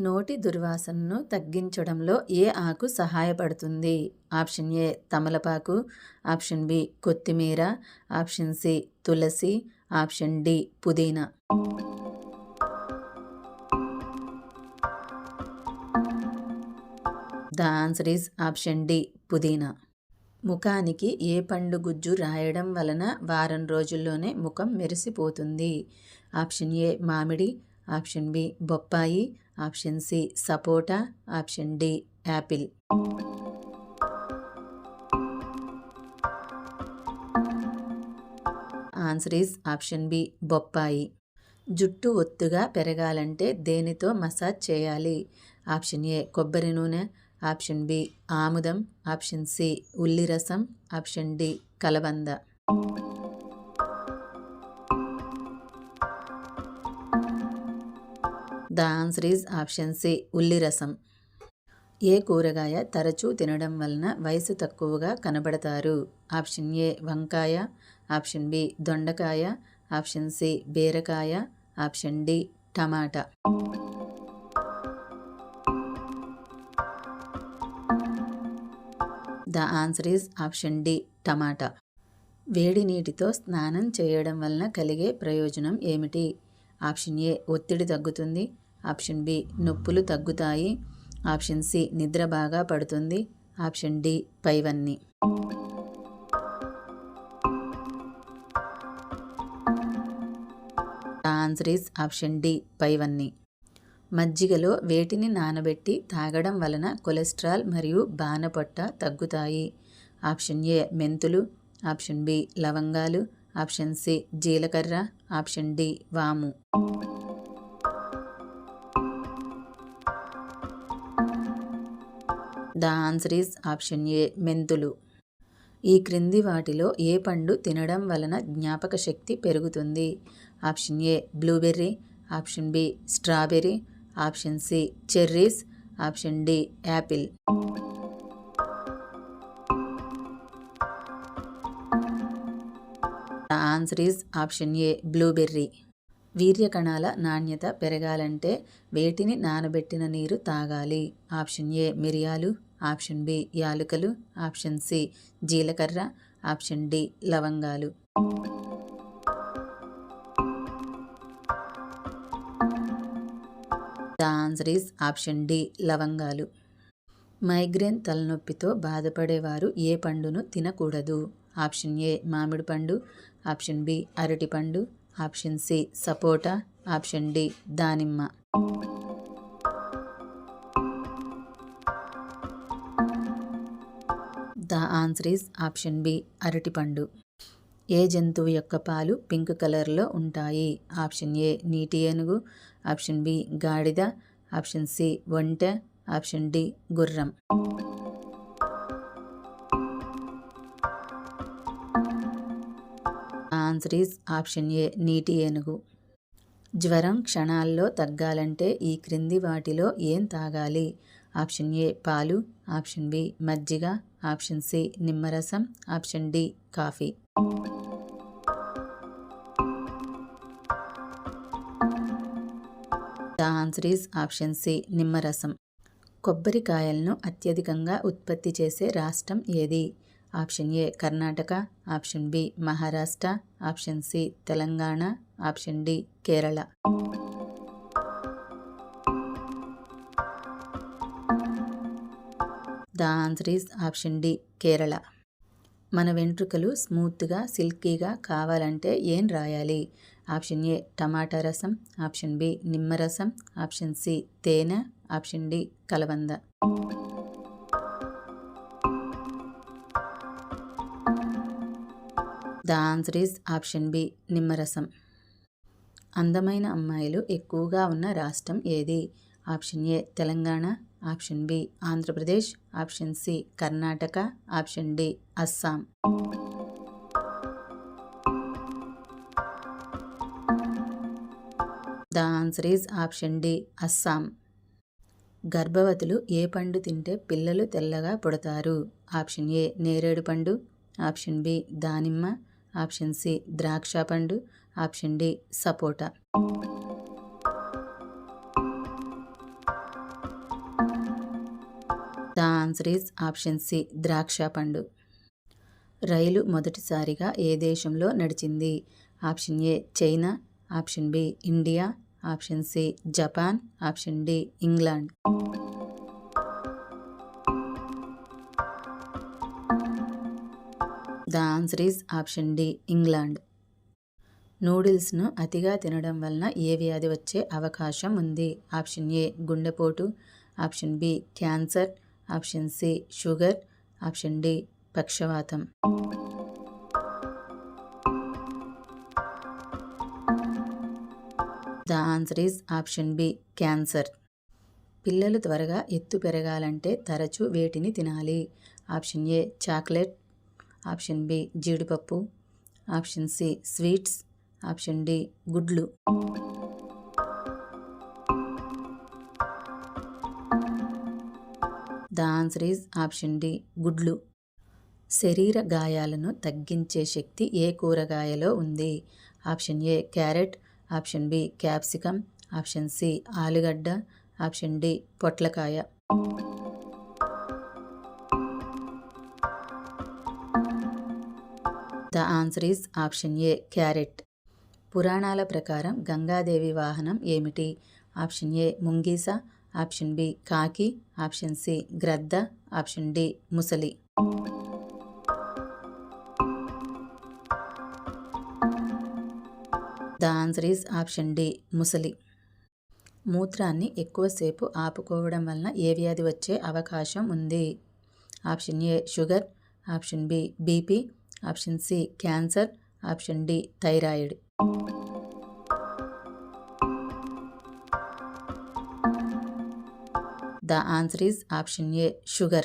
నోటి దుర్వాసనను తగ్గించడంలో ఏ ఆకు సహాయపడుతుంది? ఆప్షన్ ఏ తమలపాకు. ఆప్షన్ బి కొత్తిమీర. ఆప్షన్ సి తులసి. ఆప్షన్ డి పుదీనా. The answer is option D పుదీనా. ముఖానికి ఏ పండు గుజ్జు రాయడం వలన వారం రోజుల్లోనే ముఖం మెరిసిపోతుంది? ఆప్షన్ ఏ మామిడి. ఆప్షన్ బి బొప్పాయి option C sapota option D apple. Answer is option B బొప్పాయి. జుట్టు ఒత్తుగా పెరగాలంటే దేనితో మసాజ్ చేయాలి? ఆప్షన్ ఏ కొబ్బరి నూనె ఆప్షన్ బి ఆముదం ఆప్షన్ సి ఉల్లి రసం ఆప్షన్ డి కలబంద. The answer is option C ఉల్లి రసం. ఏ కూరగాయ తరచూ తినడం వలన వయసు తక్కువగా కనబడతారు? ఆప్షన్ ఏ వంకాయ. ఆప్షన్ బి దొండకాయ. ఆప్షన్ సి బీరకాయ. Option D tomato. The answer is option D టమాటా. వేడి నీటితో స్నానం చేయడం వలన కలిగే ప్రయోజనం ఏమిటి? ఆప్షన్ ఏ ఒత్తిడి తగ్గుతుంది. ఆప్షన్ బి నొప్పులు తగ్గుతాయి. ఆప్షన్ సి నిద్ర బాగా పడుతుంది. ఆప్షన్ డి పైవన్నీ. ఆన్సర్ ఈస్ ఆప్షన్ డి పైవన్నీ. మజ్జిగలో వేటిని నానబెట్టి తాగడం వలన కొలెస్ట్రాల్ మరియు బాణపొట్ట తగ్గుతాయి. ఆప్షన్ ఏ మెంతులు. ఆప్షన్ బి లవంగాలు. ఆప్షన్ సి జీలకర్ర. ఆప్షన్ డి వాము. The answer is option A మెంతులు. ఈ క్రింది వాటిలో ఏ పండు తినడం వలన జ్ఞాపక శక్తి పెరుగుతుంది? Option A blueberry. Option B strawberry. Option C cherries. Option D apple. Answer is option A blueberry. వీర్య కణాల నాణ్యత పెరగాలంటే వేటిని నానబెట్టిన నీరు తాగాలి? ఆప్షన్ ఏ మిరియాలు. ఆప్షన్ బి యాలుకలు ఆప్షన్ సి జీలకర్ర ఆప్షన్ డి లవంగాలు. The answer is option D లవంగాలు. మైగ్రేన్ తలనొప్పితో బాధపడేవారు ఏ పండును తినకూడదు? ఆప్షన్ ఏ మామిడి పండు ఆప్షన్ బి అరటి పండు ఆప్షన్ సి సపోటా ఆప్షన్ డి దానిమ్మ. ఆన్సర్ ఈజ్ ఆప్షన్ బి అరటిపండు. ఏ జంతువు యొక్క పాలు పింక్ కలర్లో ఉంటాయి? ఆప్షన్ ఏ నీటి ఏనుగు. ఆప్షన్ బి గాడిద. ఆప్షన్ సి ఒంటె ఆప్షన్ డి గుర్రం. ఆన్సర్ ఈజ్ ఆప్షన్ ఏ నీటి ఏనుగు. జ్వరం క్షణాల్లో తగ్గాలంటే ఈ క్రింది వాటిలో ఏం తాగాలి? ఆప్షన్ ఏ పాలు. ఆప్షన్ బి మజ్జిగ. ఆప్షన్ సి నిమ్మరసం option D coffee. The answer is option C నిమ్మరసం. కొబ్బరికాయలను అత్యధికంగా ఉత్పత్తి చేసే రాష్ట్రం ఏది? Option A Karnataka option B Maharashtra option C Telangana option D Kerala. The answer is option D Kerala. మన వెంట్రుకలు స్మూత్గా సిల్కీగా కావాలంటే ఏం రాయాలి? ఆప్షన్ ఏ టమాటా రసం. ఆప్షన్ బి నిమ్మరసం ఆప్షన్ సి తేనె. ఆప్షన్ డి కలబంద. The answer is option B నిమ్మరసం అందమైన అమ్మాయిలు ఎక్కువగా ఉన్న రాష్ట్రం ఏది? Option A Telangana. Option B Andhra Pradesh option C Karnataka option D Assam. The answer is option D Assam. గర్భవతులు ఏ పండు తింటే పిల్లలు తెల్లగా పుడతారు? ఆప్షన్ ఏ నేరేడు పండు ఆప్షన్ బి దానిమ్మ ఆప్షన్ సి ద్రాక్ష పండు ఆప్షన్ డి సపోటా. ఆన్సర్ ఈజ్ ఆప్షన్ సి ద్రాక్ష పండు. రైలు మొదటిసారిగా ఏ దేశంలో నడిచింది? Option A China option B India option C Japan option D England. The answer is option D England. నూడిల్స్ను అతిగా తినడం వలన ఏ వ్యాధి వచ్చే అవకాశం ఉంది? ఆప్షన్ ఏ గుండెపోటు option B cancer option C sugar. Option D పక్షవాతం. The answer is option B cancer. పిల్లలు త్వరగా ఎత్తు పెరగాలంటే తరచూ వేటిని తినాలి. Option A chocolate. Option B జీడిపప్పు. Option C sweets. Option D గుడ్లు. The answer is option D గుడ్లు. శరీర గాయాలను తగ్గించే శక్తి ఏ కూరగాయలో ఉంది? Option A carrot. Option B capsicum. Option C ఆలుగడ్డ. ఆప్షన్ డి పొట్లకాయ. The answer is option A carrot. పురాణాల ప్రకారం గంగాదేవి వాహనం ఏమిటి? ఆప్షన్ ఏ ముంగీస. ఆప్షన్ బి కాకి ఆప్షన్ సి గ్రద్ద ఆప్షన్ డి ముసలి. The answer is option D ముసలి. మూత్రాన్ని ఎక్కువసేపు ఆపుకోవడం వలన ఏ వ్యాధి వచ్చే అవకాశం ఉంది? Option A sugar option B BP option C cancer option D thyroid. The answer is option A sugar